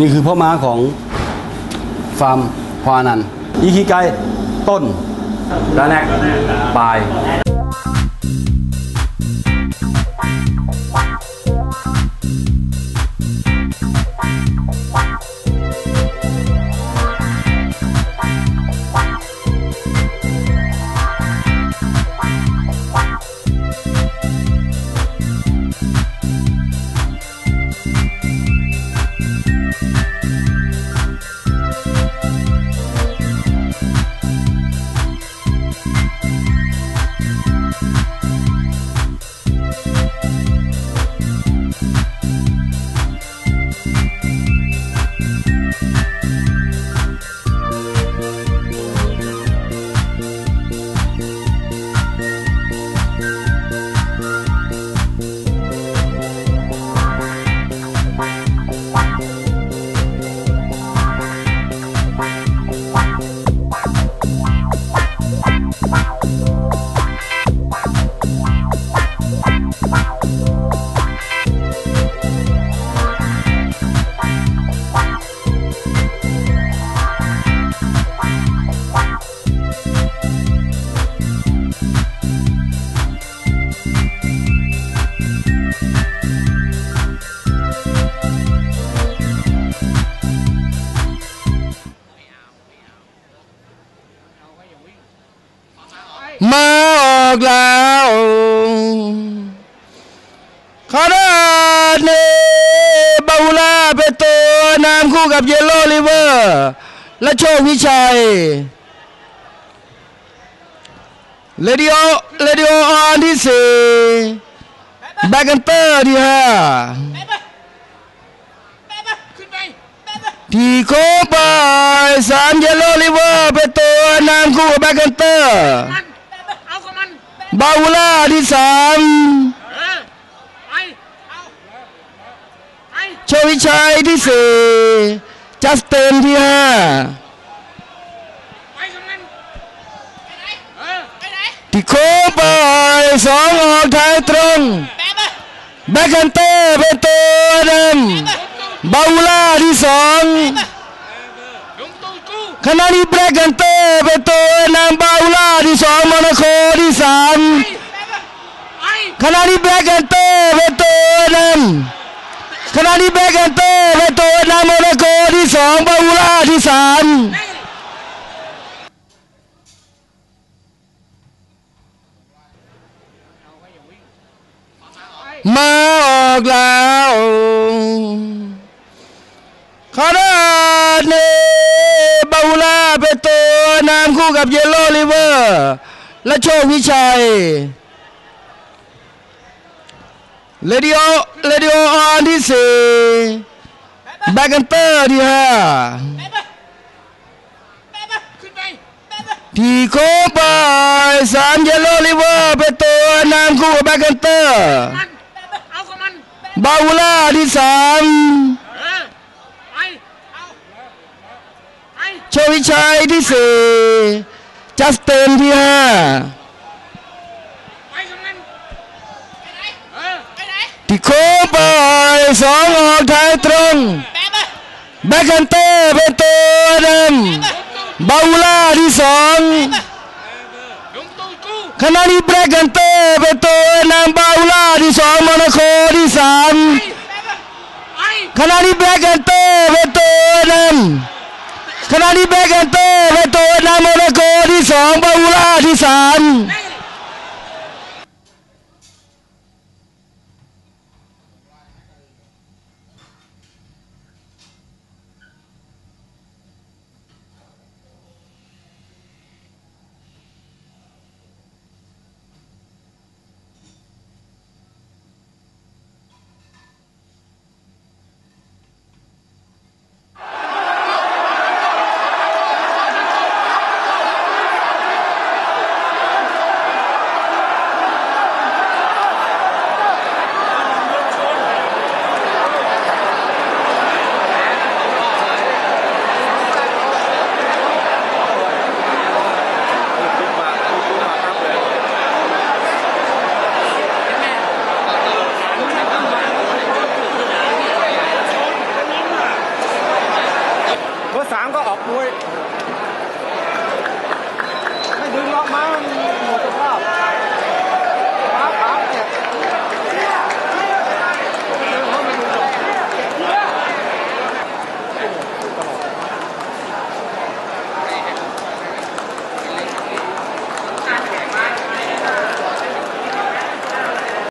นี่คือพ่อม้าของฟาร์มควานันอีคิไกต้นดาแนกปลาย ออกแล้วคาราเนบาฮูลาเป็นตัวนำคู่กับเยลโล่ริเวอร์และโชควิชัยเลดิโอเลดิโอออนที่สี่แบ็กกันเตอร์ที่ห้าที่โค้งไปสามเยลโล่ริเวอร์เป็นตัวนำคู่กับแบ็กกันเตอร์ มันเอากับมัน บาวูล่าที่สามเออไปเอาไปโชวิชัยที่สี่จัสเตนที่ห้าที่โค้งไปสองออกท้ายตรงแบอะแบกันเตอร์เป็นตัวนำบาวูล่าที่สอง ขณะนี้แบ็กกันเตอร์เป็นตัวนำบาวูล่าที่สองโมนาโคที่สามขณะนี้แบ็กกันเตอร์เป็นตัวนำขณะนี้แบ็กกันเตอร์เป็นตัวนำโมนาโคที่สองบาวูล่าที่สามมาออกแล้ว กับเยลโล่ริเวอร์และโชควิชัยเลดิโอเลดิโอออนที่สี่แบ็กกันเตอร์ที่ห้าแป๊บอะแป๊บอะขึ้นไปแป๊บอะที่โค้งไปสามเยลโล่ริเวอร์เป็นตัวนำคู่กับแบ็กกันเตอร์มันแป๊บอะเอากับมันแป๊บบาฮูล่าที่สาม เออไปเอาไป โชวิชัยที่สี่จัสเตนที่ห้าที่โค้งไปสองออกท้ายตรงแบอะแบ็คแคนเตอร์เป็นตัวนำบาล่าที่สองขณะนี้แบ็คแคนเตอร์เป็นตัวนำบาล่าที่สองโมนาโคที่สามขณะนี้แบ็คแคนเตอร์เป็นตัวนำข